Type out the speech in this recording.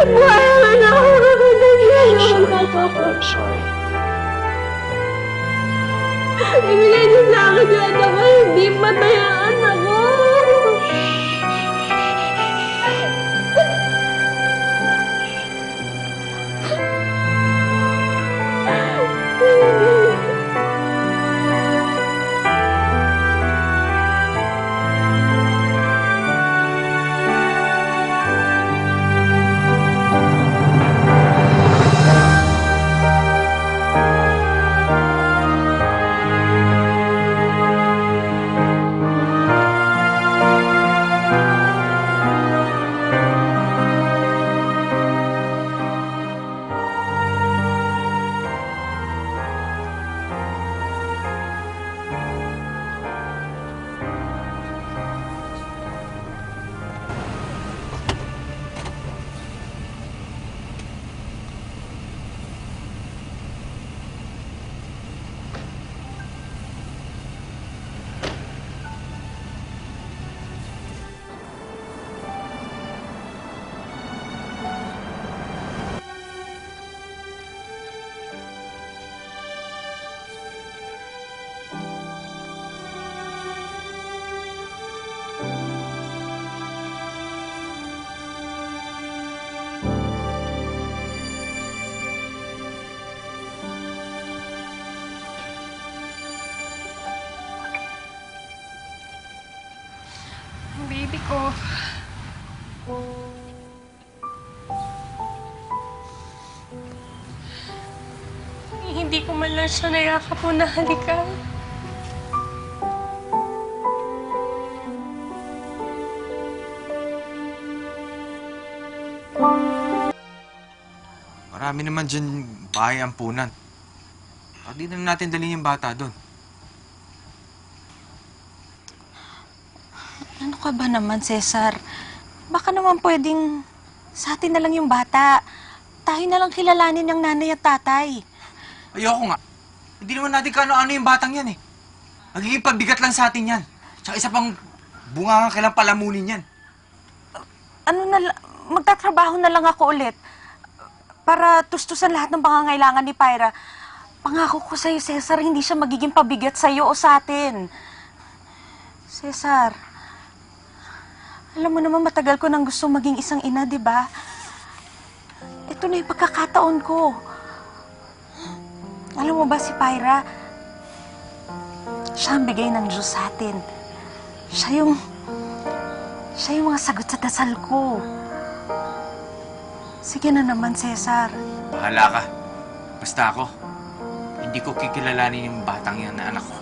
Ako nangyayari. I'm sorry. Ibigay niyo sa akin yung anak ko, hindi patay ang anak ko. Baby ko. Hindi ko man lang siya nayakap o nahalikan. Marami naman dyan bahay ampunan. Bakit di na natin dalhin yung bata doon? Ka ba naman, Cesar? Baka naman pwedeng sa atin na lang yung bata. Tayo na lang kilalanin ng nanay at tatay. Ayoko nga. Hindi naman natin kano-ano yung batang yan eh. Magiging pabigat lang sa atin yan. Tsaka isa pang bunga nga kailang palamunin yan. Ano na magtatrabaho na lang ako ulit para tustusan lahat ng pangangailangan ni Pyra. Pangako ko sa'yo, Cesar, hindi siya magiging pabigat sa'yo o sa atin. Cesar, alam mo naman matagal ko nang gusto maging isang ina, di ba? Ito na yung pagkakataon ko. Alam mo ba si Pyra, siya ang bigay ng Diyos sa atin. Siya yung siya yung mga sagot sa dasal ko. Sige na naman, Cesar. Bahala ka. Basta ako, hindi ko kikilalanin yung batang yan na anak ko.